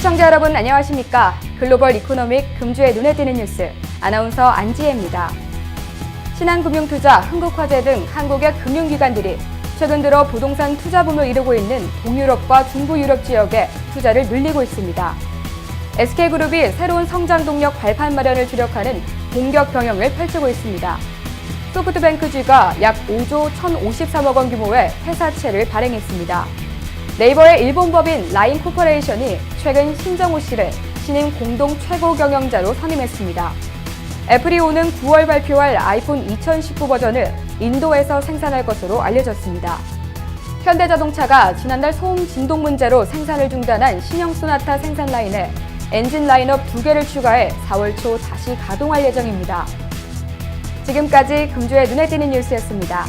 시청자 여러분 안녕하십니까? 글로벌 이코노믹 금주의 눈에 띄는 뉴스 아나운서 안지혜입니다. 신한금융투자, 흥국화재 등 한국의 금융기관들이 최근 들어 부동산 투자 붐을 이루고 있는 동유럽과 중부 유럽 지역에 투자를 늘리고 있습니다. SK그룹이 새로운 성장 동력 발판 마련을 주력하는 공격 경영을 펼치고 있습니다. 소프트뱅크G가 약 5조 1,053억 원 규모의 회사채를 발행했습니다. 네이버의 일본 법인 라인 코퍼레이션이 최근 신정우 씨를 신임 공동 최고 경영자로 선임했습니다. 애플이 오는 9월 발표할 아이폰 2019 버전을 인도에서 생산할 것으로 알려졌습니다. 현대자동차가 지난달 소음 진동 문제로 생산을 중단한 신형 소나타 생산 라인에 엔진 라인업 두 개를 추가해 4월 초 다시 가동할 예정입니다. 지금까지 금주의 눈에 띄는 뉴스였습니다.